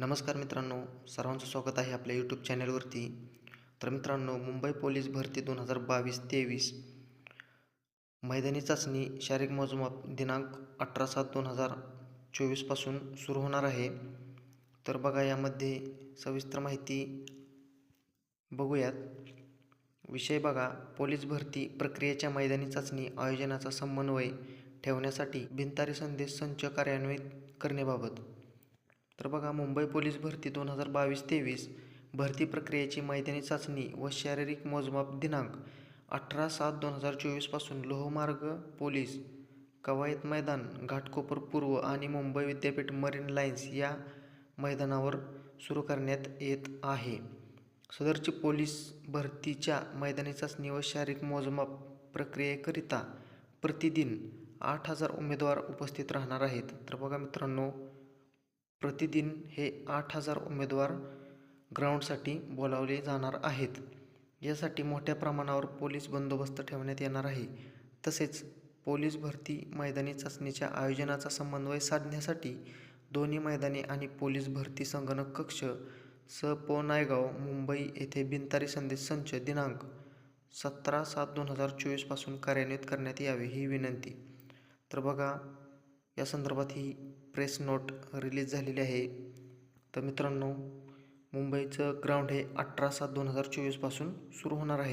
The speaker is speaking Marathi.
नमस्कार मित्रांनो सर्वांचं स्वागत आहे आपल्या यूट्यूब चॅनलवरती तर मित्रांनो मुंबई पोलीस भरती दोन हजार बावीस तेवीस. मैदानी चाचणी शारीरिक मोजमाप दिनांक अठरा सात दोन हजार चोवीसपासून सुरू होणार आहे. तर बघा यामध्ये सविस्तर माहिती बघूयात. विषय बघा पोलीस भरती प्रक्रियेच्या मैदानी चाचणी आयोजनाचा समन्वय ठेवण्यासाठी भिंतारी संदेश संच कार्यान्वित करण्याबाबत. तर बघा मुंबई पोलीस भरती दोन हजार बावीस तेवीस. भरती प्रक्रियेची मैदानी चाचणी व शारीरिक मोजमाप दिनांक अठरा सात दोन हजार चोवीसपासून लोहमार्ग पोलीस कवायत मैदान घाटकोपर पूर्व आणि मुंबई विद्यापीठ मरीन लाईन्स या मैदानावर सुरू करण्यात येत आहे. सदरची पोलीस भरतीच्या मैदानी चाचणी व शारीरिक मोजमाप प्रक्रियेकरिता प्रतिदिन आठ हजार उमेदवार उपस्थित राहणार आहेत. तर बघा मित्रांनो प्रतिदिन हे आठ हजार उमेदवार ग्राउंडसाठी बोलावले जाणार आहेत. यासाठी मोठ्या प्रमाणावर पोलीस बंदोबस्त ठेवण्यात येणार आहे. तसेच पोलीस भरती मैदानी चाचणीच्या आयोजनाचा समन्वय साधण्यासाठी दोन्ही मैदानी आणि पोलीस भरती संगणक कक्ष स पो नायगाव मुंबई येथे बिनतारी संदेश संच दिनांक सतरा सात दोन हजार चोवीसपासून कार्यान्वित करण्यात यावे ही विनंती. तर बघा या संदर्भात ही प्रेस नोट रिलीज झालेली आहे. तर मित्रांनो मुंबईचं ग्राउंड हे अठरा सात दोन हजार चोवीसपासून सुरू होणार आहे.